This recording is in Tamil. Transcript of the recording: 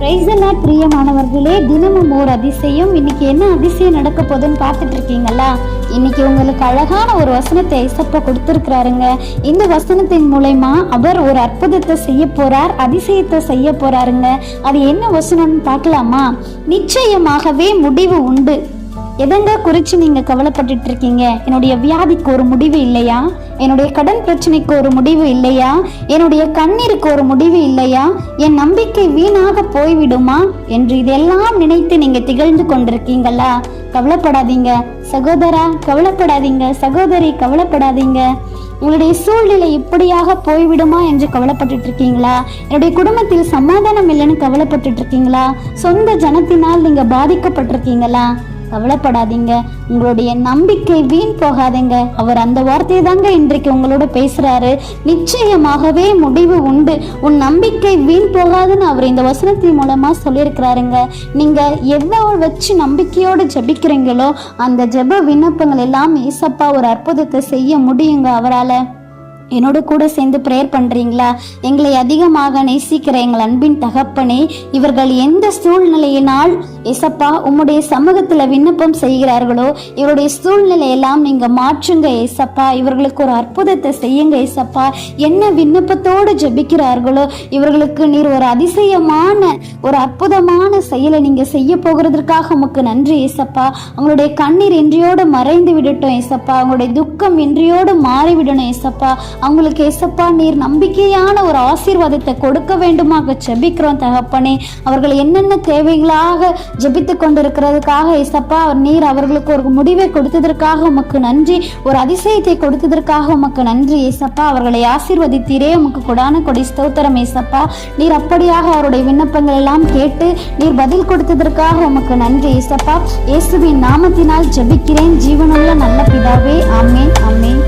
பிரைசலா பிரியமானவர்களே. தினமும் ஓர் அதிசயம். இன்னைக்கு என்ன அதிசயம் நடக்க போதுன்னு பார்த்துட்டு இருக்கீங்களா இன்னைக்கு உங்களுக்கு அழகான ஒரு வசனத்தை ஐசப்பா கொடுத்துருக்கிறாருங்க. இந்த வசனத்தின் மூலயமா அவர் ஒரு அற்புதத்தை செய்ய போறார் அதிசயத்தை செய்ய போறாருங்க. அது என்ன வசனம்னு பார்க்கலாமா? நிச்சயமாகவே முடிவு உண்டு. எதங்க குறித்து நீங்கள் கவலைப்பட்டுட்டு இருக்கீங்க என்னுடைய வியாதிக்கு ஒரு முடிவு இல்லையா? என்னுடைய கடன் பிரச்சனைக்கு ஒரு முடிவு இல்லையா? என்னுடைய கண்ணீருக்கு ஒரு முடிவு இல்லையா? என் நம்பிக்கை வீணாக போய்விடுமா? என்று இதெல்லாம் நினைத்து நீங்கள் திகழ்ந்து கொண்டிருக்கீங்களா? கவலைப்படாதீங்க. சகோதரா கவலைப்படாதீங்க. சகோதரி கவலைப்படாதீங்க. உங்களுடைய சூழ்நிலை இப்படியாக போய்விடுமா என்று கவலைப்பட்டுட்டு இருக்கீங்களா என்னுடைய குடும்பத்தில் சமாதானம் இல்லைன்னு கவலைப்பட்டுட்டு இருக்கீங்களா சொந்த ஜனத்தினால் நீங்க பாதிக்கப்பட்டிருக்கீங்களா? கவலைப்படாதீங்க. உங்களுடைய நம்பிக்கை வீண் போகாதீங்க. அவர் அந்த வார்த்தையை தாங்க இன்றைக்கு உங்களோட பேசுறாரு. நிச்சயமாகவே முடிவு உண்டு. உன் நம்பிக்கை வீண் போகாதுன்னு அவர் இந்த வசனத்தின் மூலமா சொல்லியிருக்கிறாருங்க. நீங்க எவ்வளவு வச்சு நம்பிக்கையோடு ஜெபிக்கிறீங்களோ அந்த ஜெப விண்ணப்பங்கள் எல்லாம் ஏசப்பா ஒரு அற்புதத்தை செய்ய முடியுங்க அவரால். என்னோட கூட சேர்ந்து ப்ரேயர் பண்ணுறீங்களா எங்களை அதிகமாக நேசிக்கிற எங்கள் அன்பின் தகப்பனே இவர்கள் எந்த சூழ்நிலையினால் எசப்பா உம்முடைய சமூகத்தில் விண்ணப்பம் செய்கிறார்களோ இவருடைய சூழ்நிலையெல்லாம் நீங்கள் மாற்றுங்க ஏசப்பா. இவர்களுக்கு ஒரு அற்புதத்தை செய்யுங்க ஏசப்பா. என்ன விண்ணப்பத்தோடு ஜெபிக்கிறார்களோ இவர்களுக்கு நீர் ஒரு அதிசயமான ஒரு அற்புதமான செயலை நீங்கள் செய்ய போகிறதற்காக உமக்கு நன்றி ஏசப்பா. அவங்களுடைய கண்ணீர் இன்றியோடு மறைந்து விடட்டும் ஏசப்பா. அவங்களுடைய துக்கம் இன்றியோடு மாறிவிடணும் ஏசப்பா. அவங்களுக்கு ஏசப்பா நீர் நம்பிக்கையான ஒரு ஆசீர்வாதத்தை கொடுக்க வேண்டுமாக ஜெபிக்கிறோம் தகப்பனே. அவர்கள் என்னென்ன தேவைகளாக ஜெபித்து கொண்டிருக்கிறதுக்காக ஏசப்பா நீர் அவர்களுக்கு ஒரு முடிவை கொடுத்ததற்காக உமக்கு நன்றி ஒரு அதிசயத்தை கொடுத்ததற்காக உமக்கு நன்றி. ஏசப்பா அவர்களை ஆசீர்வதித்தீரே. உமக்கு கொடான கொடி ஸ்தோத்திரம் ஏசப்பா. நீர் அப்படியாக அவருடைய விண்ணப்பங்கள் எல்லாம் கேட்டு நீர் பதில் கொடுத்ததற்காக உமக்கு நன்றி. ஏசப்பா இயேசுவின் நாமத்தினால் ஜெபிக்கிறேன். ஜீவனுள்ள நல்ல பிதாவே ஆமேன் ஆமேன்.